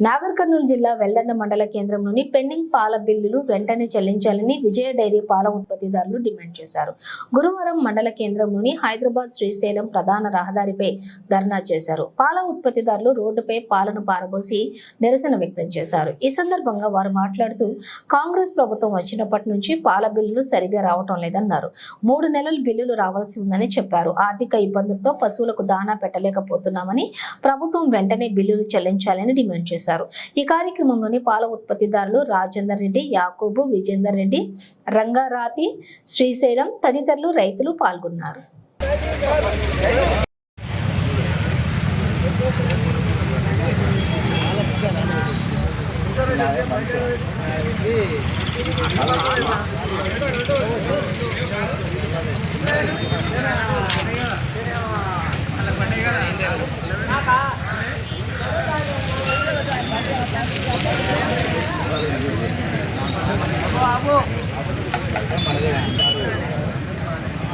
నాగర్ కర్నూలు జిల్లా వెల్దండ మండల కేంద్రంలోని పెండింగ్ పాల బిల్లులు వెంటనే చెల్లించాలని విజయ డైరీ పాల ఉత్పత్తిదారులు డిమాండ్ చేశారు. గురువారం మండల కేంద్రంలోని హైదరాబాద్ శ్రీశైలం ప్రధాన రహదారిపై ధర్నా చేశారు. పాల ఉత్పత్తిదారులు రోడ్డుపై పాలను పారబోసి నిరసన వ్యక్తం చేశారు. ఈ సందర్భంగా వారు మాట్లాడుతూ కాంగ్రెస్ ప్రభుత్వం వచ్చినప్పటి నుంచి పాల బిల్లులు సరిగా రావటం లేదన్నారు. మూడు నెలల బిల్లులు రావాల్సి ఉందని చెప్పారు. ఆర్థిక ఇబ్బందులతో పశువులకు దానా పెట్టలేకపోతున్నామని ప్రభుత్వం వెంటనే బిల్లులు చెల్లించాలని డిమాండ్ చేశారు. చేశారు. ఈ కార్యక్రమంలోని పాల ఉత్పత్తిదారులు రాజేందర్ రెడ్డి యాకోబు విజేందర్ రెడ్డి రంగారాతి శ్రీశైలం తదితరులు రైతులు పాల్గొన్నారు.